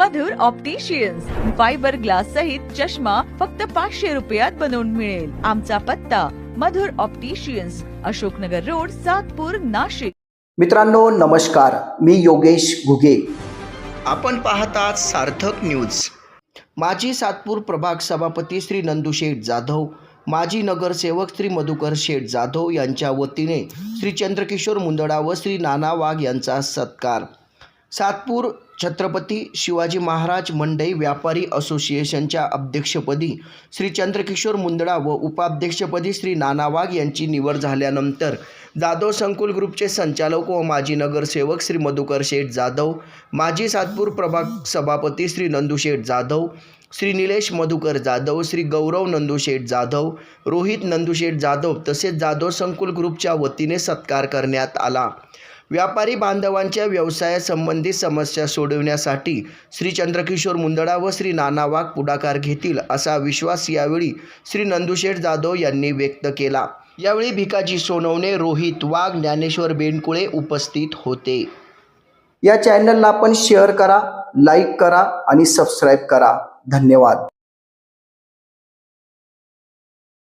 मधुर opticians fibre glass सहित चष्मा फक्त पाचशे रुपयात बनवून मिळेल. आमचा पत्ता मधुर ऑप्टिशियन्स अशोकनगर रोड सातपूर नाशिक. मित्रांनो नमस्कार. मी योगेश घुगे. आपण पाहतात सार्थक न्यूज माजी सातपूर प्रभाग सभापती श्री नंदुशेठ जाधव माजी नगरसेवक श्री मधुकर शेठ जाधव यांच्या वतीने श्री चंद्रकिशोर मुंदडा व श्री नाना वाघ यांचा सत्कार. सातपूर छत्रपती शिवाजी महाराज मंडई व्यापारी असोसिएशनच्या अध्यक्षपदी श्री चंद्रकिशोर मुंदडा व उपाध्यक्षपदी श्री नाना वाघ यांची निवड झाल्यानंतर जाधव संकुल ग्रुपचे संचालक व माजी नगरसेवक श्री मधुकर शेठ जाधव माजी सातपूर प्रभाग सभापती श्री नंदुशेठ जाधव श्री निलेश मधुकर जाधव श्री गौरव नंदुशेठ जाधव रोहित नंदुशेठ जाधव तसेच जाधव संकुल ग्रुपच्या वतीने सत्कार करण्यात आला. व्यापारी बांधवांच्या व्यवसायासंबंधी समस्या सोडवण्यासाठी श्री चंद्रकिशोर मुंदडा व श्री नाना वाघ पुढाकार घेतील असा विश्वास यावेळी श्री नंदुशेठ जाधव यांनी व्यक्त केला. यावेळी भिकाजी सोनवणे रोहित वाघ ज्ञानेश्वर बेणकुळे उपस्थित होते. या चॅनलला आपण शेअर करा लाईक करा आणि सबस्क्राईब करा. धन्यवाद.